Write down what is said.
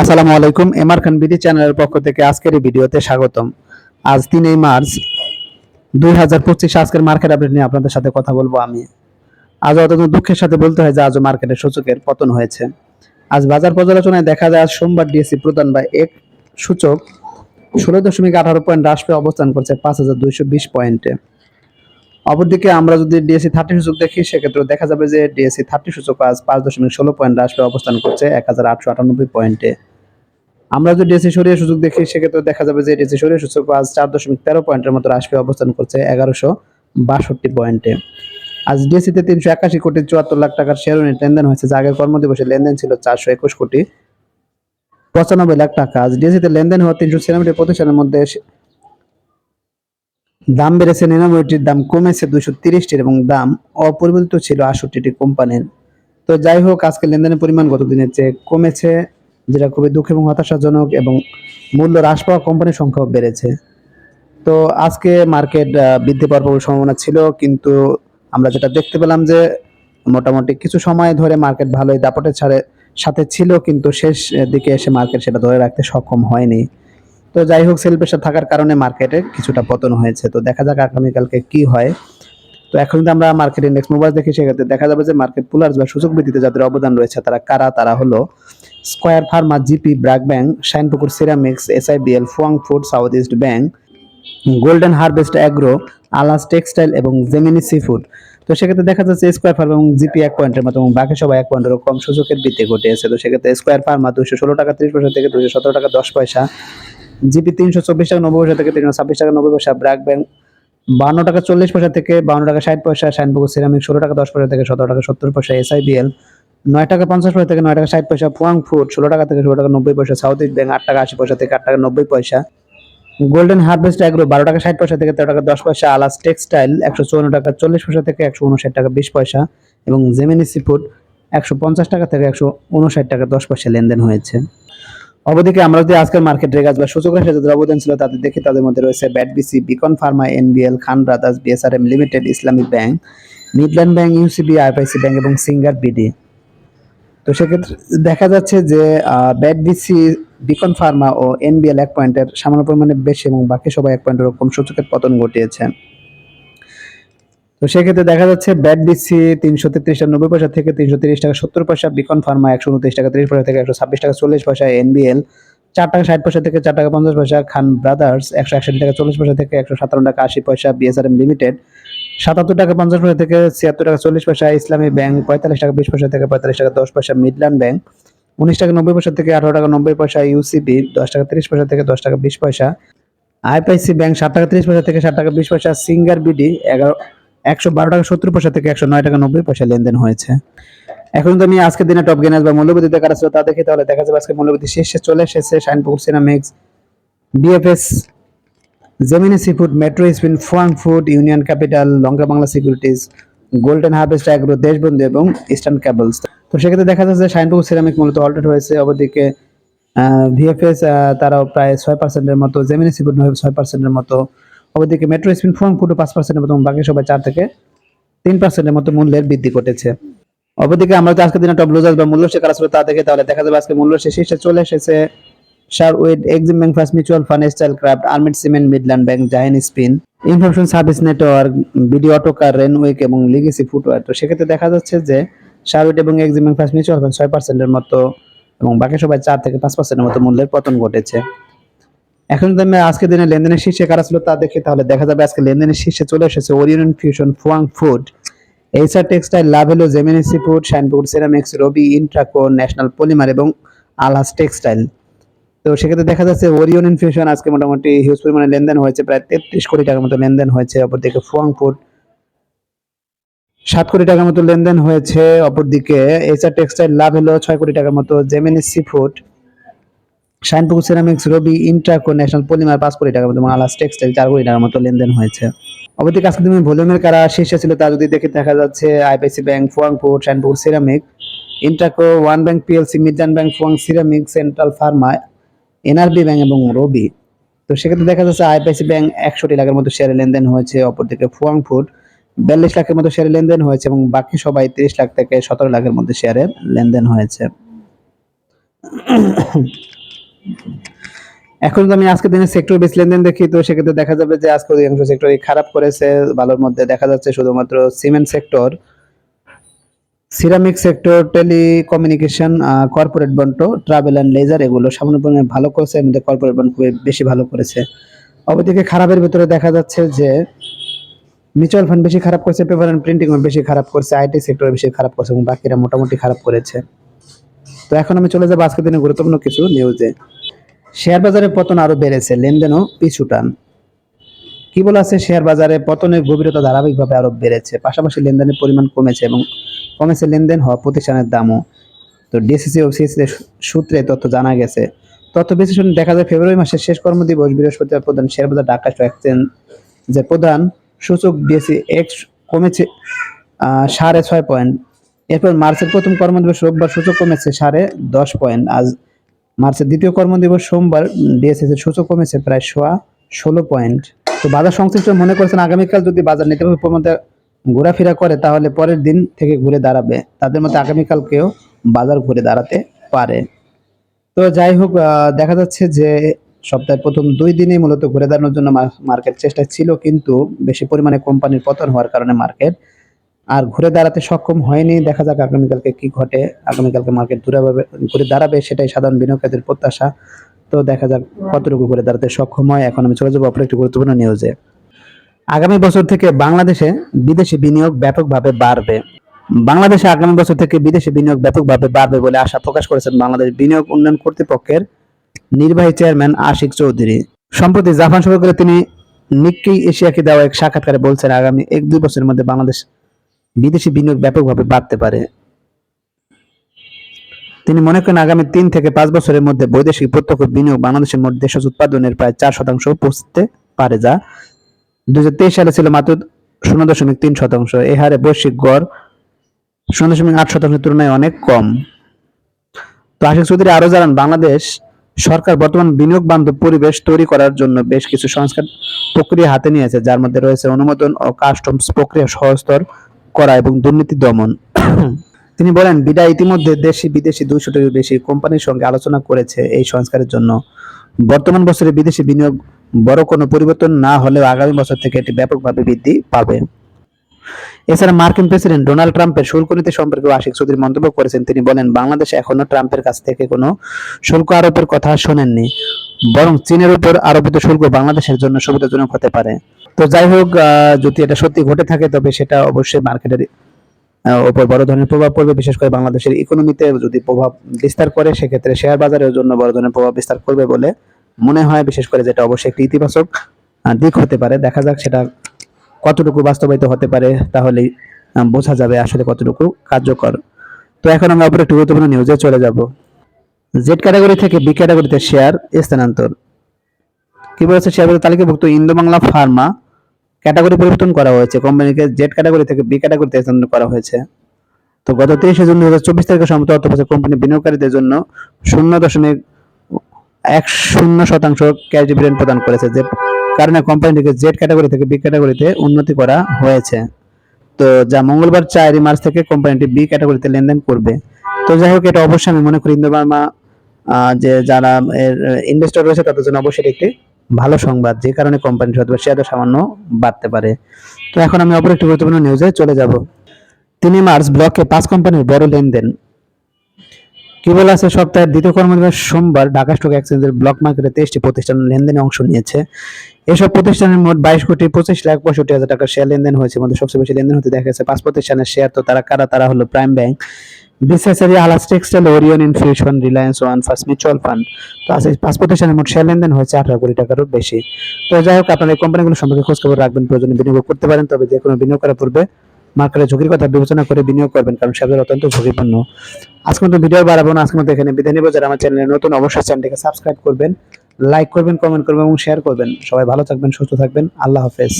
আসসালামু আলাইকুম এমআর খান বিডি চ্যানেলের পক্ষ থেকে আজকের এই ভিডিওতে স্বাগতম। আজ তিনই মার্চ, দুই হাজার পঁচিশ আজকের মার্কেট আপডেট নিয়ে আপনাদের সাথে কথা বলব আমি। আজ অত্যন্ত দুঃখের সাথে বলতে হয় যে আজও মার্কেটের সূচকের পতন হয়েছে। আজ বাজার পর্যালোচনায় দেখা যায়, আজ সোমবার ডিএসসি প্রদান বা এক সূচক ষোলো দশমিক আঠারো পয়েন্ট হ্রাস পেয়ে অবস্থান করছে পাঁচ হাজার দুইশো বিশ পয়েন্টে। অপরদিকে আমরা যদি ডিএসসি থার্টি সূচক দেখি সেক্ষেত্রে দেখা যাবে যে ডিএসসি থার্টি সূচক আজ পাঁচ দশমিক ষোলো পয়েন্ট হ্রাস অবস্থান করছে এক হাজার আটশো আটানব্বই পয়েন্টে। আমরা যদি ডিএসসি সরিয়ে সূচক দেখি সেক্ষেত্রে দেখা যাবে যে ডিএসসি সরিয়ে সূচক আজ চার দশমিক তেরো পয়েন্টের মতো হ্রাস অবস্থান করছে এগারোশো বাষট্টি পয়েন্টে। আজ ডিএসসিতে তিনশো একাশি কোটি চুয়াত্তর লাখ টাকার শেয়ার ইউনিট লেনদেন হয়েছে যা আগের কর্মদিবসে লেনদেন ছিল চারশো একুশ কোটি। পঁচানব্বই লাখ টাকা। আজ ডিএসসিতে লেনদেন হওয়া তিনশো ছিয়ানব্বই প্রতিষ্ঠানের মধ্যে দাম বেড়েছে নিরানব্বইটির দাম কমেছে দুশো তিরিশটির এবং দাম অপরিবর্তিত ছিল আটষট্টিটি কোম্পানির। তো যাই হোক আজকে লেনদেনের পরিমাণ গত দিনের চেয়ে কমেছে, যেটা খুবই দুঃখ এবং হতাশাজনক এবং মূল্য হ্রাস পাওয়া কোম্পানির সংখ্যাও বেড়েছে। তো আজকে মার্কেট বৃদ্ধি পাওয়ার সম্ভাবনা ছিল, কিন্তু আমরা যেটা দেখতে পেলাম যে মোটামুটি কিছু সময় ধরে মার্কেট ভালোই দাপটের ছাড়ে সাথে ছিল, কিন্তু শেষ দিকে এসে মার্কেট সেটা ধরে রাখতে সক্ষম হয়নি। তো যাই হোক সেল প্রেশার থাকার কারণে মার্কেটে কিছুটা পতন হয়েছে। তো দেখা যাক আগামীকালকে কি হয়। তো এখন যদি আমরা মার্কেট ইন্ডেক্স মোবাইল দেখি সেক্ষেত্রে দেখা যাবে যে মার্কেট পুলার্স বা সূচক বৃদ্ধিতে যাদের অবদান রয়েছে, তারা কারা? তারা হলো Square Pharma GP BRAC bank Shinepukur ceramics SIBL Fuwang food south east bank golden harvest agro আলাস textile এবং জেমিনি সি ফুড তো সেক্ষেত্রে দেখা যাচ্ছে স্কোয়ার ফার্ম এবং জিপি এক পয়েন্টের মতো এবং বাকি সবাই এক পয়েন্টেরও কম সূচকের বৃদ্ধি ঘটিয়েছে। তো সেক্ষেত্রে স্কোয়ার ফার্মা দুশো ষোলো টাকা, তিরিশ পয়সা থেকে দুশো সতেরো টাকা, দশ পয়সা। জিপি তিনশো চব্বিশ টাকা, নব্বই পয়সা থেকে তিনশো ছাব্বিশ টাকা, নব্বই পয়সা ব্র্যাক ব্যাংক বান্ন টাকা চল্লিশ পয়সা থেকে বান্ন টাকা ষাট পয়সা শাইনপুকুর সিরামিক ষোলো টাকা দশ পয়সা থেকে সতেরো টাকা সত্তর পয়সা এসআইবিএল নয় টাকা পঞ্চাশ পয়সা থেকে নয় টাকা ষাট পয়সা ফুয়াং ফুড, ষোলো টাকা থেকে ষোলো টাকা নব্বই পয়সা সাউথ ইস্ট ব্যাংক আট টাকা আশি পয়সা থেকে আট টাকা নব্বই পয়সা। গোল্ডেন হারভেস্ট অ্যাগ্রো বারো টাকা ষাট পয়সা থেকে তেরো টাকা দশ পয়সা। আলাস টেক্সটাইল, একশো চুয়ান্ন টাকা চল্লিশ পয়সা থেকে একশো উনষাট টাকা বিশ পয়সা। এবং জেমিনি সি ফুড, একশো পঞ্চাশ টাকা থেকে একশো উনষাট টাকা দশ পয়সা লেনদেন হয়েছে। অবদিকে আমরা যদি আজকের মার্কেট রেগাজ বা সূচক রাশি যাদের অবদান ছিল তাদের দেখি তাদের মধ্যে রয়েছে BAT BC Beacon Pharma NBL Khan brothers BSRM limited Islamic bank Midland bank UCB IPIC bank এবং সিঙ্গার বিডি তো সেক্ষেত্রে দেখা যাচ্ছে যে ব্যাট বিসি বিকন ফার্মা ও এনবিএল এক পয়েন্টের সামান্য পরিমাণে বেশি এবং বাকি সবাই এক পয়েন্টের কম সূচকের পতন ঘটিয়েছে। তো সেক্ষেত্রে দেখা যাচ্ছে ব্যাট বিসি তিনশো তেত্রিশ টাকা নব্বই পয়সা থেকে তিনশো তিরিশ টাকা সত্তর পয়সা, বিকন ফার্মা একশো উনত্রিশ টাকা তিরিশ পয়সা থেকে একশো ছাব্বিশ টাকা চল্লিশ পয়সা, এনবিএল চার টাকা ষাট পয়সা থেকে চার টাকা পঞ্চাশ পয়সা, খান ব্রাদার্স একশো একষট্টি টাকা চল্লিশ পয়সা থেকে একশো সাতান্ন টাকা আশি পয়সা বিএসআরএম লিমিটেড সাতাত্তর টাকা পঞ্চাশ পয়সা থেকে ছিয়াত্তর টাকা চল্লিশ পয়সা, ইসলামী ব্যাংক পঁয়তাল্লিশ টাকা বিশ পয়সা থেকে পঁয়তাল্লিশ টাকা দশ পয়সা, মিডল্যান্ড ব্যাংক উনিশ টাকা নব্বই পয়সা থেকে আঠারো টাকা নব্বই পয়সা, ইউসিবি দশ টাকা তিরিশ পয়সা থেকে দশ টাকা বিশ পয়সা, আইপিআইসি ব্যাংক সাত টাকা তিরিশ পয়সা থেকে সাত টাকা বিশ পয়সা, সিঙ্গার বিডি এগারো একশো বারো টাকা সত্তর পয়সা থেকে একশো নয় টাকা নব্বই পয়সা লেনদেন হয়েছে। এখন তো আমি আজকের দিনে টপ গেনার্স বা মূল্যবৃদ্ধিতে কারা ছিল তা দেখি তাহলে দেখা যাবে আজকে মূল্যবৃদ্ধি শীর্ষে চলে এসেছে Shinepukur ceramics BFS Gemini sea food Metro spin food union capital Lanka Bangla securities golden harvest agro Deshbandhu এবং ইস্টার্ন ক্যাবলস তো সেক্ষেত্রে দেখা যাচ্ছে যে শাইনপুকুর সিরামিক মূলত অল্টেড হয়েছে। অপরদিকে ভিএফএস তারাও প্রায় ছয় পার্সেন্টের মতো জেমিনি সি ফুড ছয় পার্সেন্টের মতো অপরদিকে মেট্রো স্পিন ফুয়াং ফুডও পাঁচ পার্সেন্টের মতো এবং বাকি সবাই চার থেকে তিন পার্সেন্টের মতো মূল্যের বৃদ্ধি ঘটেছে। অপরদিকে আমরা যদি আজকের দিনে টপ লুজার্স বা মূল্য কারা ছিল তা দেখে, তাহলে দেখা যাবে আজকে মূল্য সে শীর্ষে চলে এসেছে Shurwid Exim Bank First Mutual Fund Style Craft Aramit cement Midland Bank Zahin spin information service network BD Autocar Renwick এবং লিগেসি ফুটওয়ার তো সেক্ষেত্রে দেখা যাচ্ছে যে শারউইড এবং Exim bank first mutual fund ছয় পার্সেন্টের মতো এবং বাকি সবাই চার থেকে পাঁচ পার্সেন্টের মতো মূল্যের পতন ঘটেছে। এখন যদি আমি আজকের দিনে লেনদেনের শীর্ষে কারা ছিল তা দেখি, তাহলে দেখা যাবে আজকে লেনদেনের শীর্ষে চলে এসেছে Orion fusion Fuwang food HR textile Lovello Gemini sea food Shinepur ceramics Robi Intraco national polymer এবং আলাস টেক্সটাইল তো সেক্ষেত্রে দেখা যাচ্ছে ওরিয়ন ইনফিউশন আজকে মোটামুটি হিউজ পরিমাণে লেনদেন হয়েছে, প্রায় তেত্রিশ কোটি টাকার মতো লেনদেন হয়েছে, অপরদিকে ফুয়াং ফুড সাত কোটি টাকার মতো লেনদেন হয়েছে, অপরদিকে এইচআর টেক্সটাইল লাভ হলো ছয় কোটি টাকার মতো Gemini sea food Shinepukur ceramics Robi Intraco national polymer পাঁচ কোটি টাকা মতো আলাস টেক্সটাইল চার কোটি টাকার মতো লেনদেন হয়েছে। অবশ্যই আজকে তুমি ভলিউমের কারা শীর্ষে ছিল তা যদি দেখে দেখা যাচ্ছে IPC bank Fuwang food Shinepukur ceramic, Intraco, one bank PLC Midland bank, Fuwang ceramic, central pharma NRB bank এবং রবি। তো সেক্ষেত্রে দেখা যাচ্ছে আইপিআইসি ব্যাংক একশোটি লাখের মতো শেয়ারে লেনদেন হয়েছে, অপরদিকে ফুয়াং বিয়াল্লিশ লাখের মতো শেয়ারে লেনদেন হয়েছে এবং বাকি সবাই তিরিশ লাখ থেকে সতেরো লাখের মধ্যে শেয়ারে লেনদেন হয়েছে। এখন আমি আজকের দিনে সেক্টর বেস লেনদেন দেখি, তো সেক্ষেত্রে দেখা যাবে যে আজকে অধিকাংশ সেক্টর খারাপ করেছে। ভালোর মধ্যে দেখা যাচ্ছে শুধুমাত্র cement sector ceramic sector telecommunication corporate bond travel and leisure এগুলো সামান্য পরিমাণে ভালো করেছে, এর কর্পোরেট বন্ড খুবই বেশি ভালো করেছে। অপরদিকে খারাপের ভিতরে দেখা যাচ্ছে যে মিউচুয়াল ফান্ড বেশি খারাপ করছে পেপার অ্যান্ড প্রিন্টিং বেশি খারাপ করছে আইটি সেক্টর বেশি খারাপ করছে এবং বাকিরা মোটামুটি খারাপ করেছে। তো এখন আমি চলে যাব আজকের দিনে গুরুত্বপূর্ণ কিছু নিউজে শেয়ার বাজারে পতন আরও বেড়েছে, লেনদেনও পিছুটান কি বলা আছে, শেয়ার বাজারে পতনের গভীরতা ধারাবাহিকভাবে আরও বেড়েছে, পাশাপাশি লেনদেনের পরিমাণ কমেছে এবং কমেছে লেনদেন হওয়া প্রতিষ্ঠানের দামও। তো ডিসিসি ও সিসি সূত্রে তথ্য জানা গেছে। তথ্য বিশ্লেষণ দেখা যায়, ফেব্রুয়ারি মাসের শেষ কর্মদিবস বৃহস্পতিবার প্রধান শেয়ার বাজার ঢাকা স্টক যে প্রধান সূচক ডিএসসি এক্স কমেছে সাড়ে ছয় পয়েন্ট। এরপর মার্চের প্রথম কর্মদিবস রোববার সূচক কমেছে সাড়ে দশ পয়েন্ট। আজ মার্চের দ্বিতীয় কর্মদিবস সোমবার ডিএসএস এর সূচক কমেছে প্রায় সোয়া ষোলো পয়েন্ট। তো বাজার সংশ্লিষ্ট মনে করছেন আগামীকাল যদি বাজার নেতিবাচক প্রবণতা ঘোরাফেরা করে, তাহলে পরের দিন থেকে ঘুরে দাঁড়াবে। তাদের মধ্যে আগামীকালকেও বাজার ঘুরে দাঁড়াতে পারে। তো যাই হোক দেখা যাচ্ছে যে সপ্তাহের প্রথম দুই দিনে মূলত ঘুরে দাঁড়ানোর জন্য মার্কেট চেষ্টা ছিল, কিন্তু বেশি পরিমাণে কোম্পানির পতন হওয়ার কারণে মার্কেট আর ঘুরে দাঁড়াতে সক্ষম হয়নি। দেখা যাক আগামীকালকে কি ঘটে। আগামীকালকে মার্কেট ঘুরে ঘুরে দাঁড়াবে, সেটাই সাধারণ বিনিয়োগকারীদের প্রত্যাশা। তো দেখা যাক কতটুকু ঘুরে দাঁড়াতে সক্ষম হয়। এখন আমি চলে যাব অপর একটি গুরুত্বপূর্ণ নিউজে আগামী বছর থেকে বাংলাদেশে বিদেশি বিনিয়োগ ব্যাপকভাবে বাড়বে। বাংলাদেশে আগামী বছর থেকে বিদেশি বিনিয়োগ ব্যাপকভাবে বাড়বে বলে আশা প্রকাশ করেছেন বাংলাদেশ বিনিয়োগ উন্নয়ন কর্তৃপক্ষের নির্বাহী চেয়ারম্যান আশিক চৌধুরী। সম্প্রতি জাপান সফর তিনি নিক্কি এশিয়াকে দেওয়া এক সাক্ষাৎকারে বলছেন, আগামী এক দুই বছরের মধ্যে বাংলাদেশ বিদেশি বিনিয়োগ ব্যাপকভাবে বাড়তে পারে। তিনি মনে করেন আগামী তিন থেকে পাঁচ বছরের মধ্যে বৈদেশিক প্রত্যক্ষ বিনিয়োগ বাংলাদেশের মোট দেশজ উৎপাদনের প্রায় চার শতাংশ পৌঁছতে পারে যা দুই সালে ছিল মাত্র শূন্য দশমিক তিন শতাংশ। এ হারে বৈশ্বিক গড় শূন্য দশমিক আট শতাংশের তুলনায় অনেক কম। তো আশিক চৌধুরী আরও জানান, বাংলাদেশ সরকার বর্তমান বিনিয়োগ বান্ধব পরিবেশ তৈরি করার জন্য বেশ কিছু সংস্কার প্রক্রিয়া হাতে নিয়েছে, যার মধ্যে রয়েছে অনুমোদন ও কাস্টমস প্রক্রিয়া সহজতর করা এবং দুর্নীতি দমন। তিনি বলেন বিডা ইতিমধ্যে দেশি বিদেশি দুইশোটির বেশি কোম্পানির সঙ্গে আলোচনা করেছে এই সংস্কারের জন্য। বর্তমান বছরে বিদেশি বিনিয়োগ বড় কোনো পরিবর্তন না হলেও আগামী বছর থেকে এটি ব্যাপকভাবে বৃদ্ধি পাবে। এছাড়া মার্কিন প্রেসিডেন্ট ডোনাল্ড ট্রাম্পের শুল্ক নীতি সম্পর্কে আশিক চৌধুরী মন্তব্য করেছেন। তিনি বলেন, বাংলাদেশ এখনও ট্রাম্পের কাছ থেকে কোনো শুল্ক আরোপের কথা শোনেননি, বরং চীনের উপর আরোপিত শুল্ক বাংলাদেশের জন্য সুবিধাজনক হতে পারে। তো যাই হোক যদি এটা সত্যি ঘটে থাকে, তবে সেটা অবশ্যই মার্কেটের উপর বড় ধরনের প্রভাব পড়বে। বিশেষ করে বাংলাদেশের ইকোনমিতে যদি প্রভাব বিস্তার করে, সেক্ষেত্রে শেয়ার বাজারের জন্য বড় ধরনের প্রভাব বিস্তার করবে বলে মনে হয়। বিশেষ করে যেটা অবশ্যই একটি ইতিবাচক দিক হতে পারে। দেখা যাক সেটা কতটুকু বাস্তবায়িত হতে পারে তাহলেই আহ, বোঝা যাবে আসলে কতটুকু কার্যকর। তো এখন আমরা অপর একটি গুরুত্বপূর্ণ নিউজে চলে যাব। জেড ক্যাটাগরি থেকে বি ক্যাটাগরিতে শেয়ার স্থানান্তর। কি বলেছে শেয়ার বাজার তালিকাভুক্ত ইন্দো বাংলা ফার্মা? ক্যাটাগরি পরিবর্তন করা হয়েছে। কোম্পানিকে জেড ক্যাটাগরি থেকে বি ক্যাটাগরিতে স্থানান্তর করা হয়েছে। তো গত তিরিশে জুন দুই হাজার চব্বিশ তারিখে সম্মত অর্থবছর কোম্পানি বিনিয়োগকারীদের জন্য শূন্য দশমিক এক শূন্য শতাংশ ক্যাশ ডিভিডেন্ড প্রদান করেছে। যে কারণে কোম্পানিটিকে জেড ক্যাটাগরি থেকে বি ক্যাটাগরিতে উন্নতি করা হয়েছে। তো যা মঙ্গলবার চারই মার্চ থেকে কোম্পানিটি বি ক্যাটাগরিতে লেনদেন করবে। তো যাই হোক এটা অবশ্যই আমি মনে করি ইন্দো বার্মা আহ, যে যারা ইনভেস্টর রয়েছে তাদের জন্য অবশ্যই একটি ভালো সংবাদ যে কারণে কোম্পানির হয়তো শেয়ার সামান্য বাড়তে পারে। তো এখন আমি অপর একটি গুরুত্বপূর্ণ নিউজে চলে যাব। তিন মার্চ ব্লকে পাঁচ কোম্পানির বড় লেনদেন। কি বলা আছে? সপ্তাহের দ্বিতীয় কর্মদিবস সোমবার ঢাকা স্টক এক্সচেঞ্জের ব্লক মার্কেটে তেইশটি প্রতিষ্ঠান লেনদেনে অংশ নিয়েছে। এসব প্রতিষ্ঠানের মোট বাইশ কোটি পঁচিশ লাখ পঁয়ষট্টি হাজার টাকার শেয়ার লেনদেন হয়েছে। মধ্যে সবচেয়ে বেশি লেনদেন হতে দেখা গেছে পাঁচ প্রতিষ্ঠানের শেয়ার তো তারা কারা? তারা হলো প্রাইম ব্যাংক বিসিএসআরি আলাস textile Orion infusion Reliance one first mutual fund তো আছে পাঁচ প্রতিষ্ঠানের মোট শেয়ার লেনদেন হয়েছে আঠারো কোটি টাকারও বেশি। তো যাই হোক, আপনারা এই কোম্পানিগুলো সম্পর্কে খোঁজখবর রাখবেন, প্রয়োজনে বিনিয়োগ করতে পারেন। তবে যে কোনো বিনিয়োগ করার পূর্বে মার্কেটে ঝুঁকির কথা বিবেচনা করে বিনিয়োগ করবেন, কারণ শেয়ার অত্যন্ত ঝুঁকিপূর্ণ। আজকে মতো ভিডিও বাড়াবো না আজকে মতো এখানে বিদায় নিব। যারা আমার চ্যানেলে নতুন, অবশ্যই চ্যানেলটিকে সাবস্ক্রাইব করবেন লাইক করবেন কমেন্ট করবেন এবং শেয়ার করবেন। সবাই ভালো থাকবেন, সুস্থ থাকবেন। আল্লাহ হাফেজ।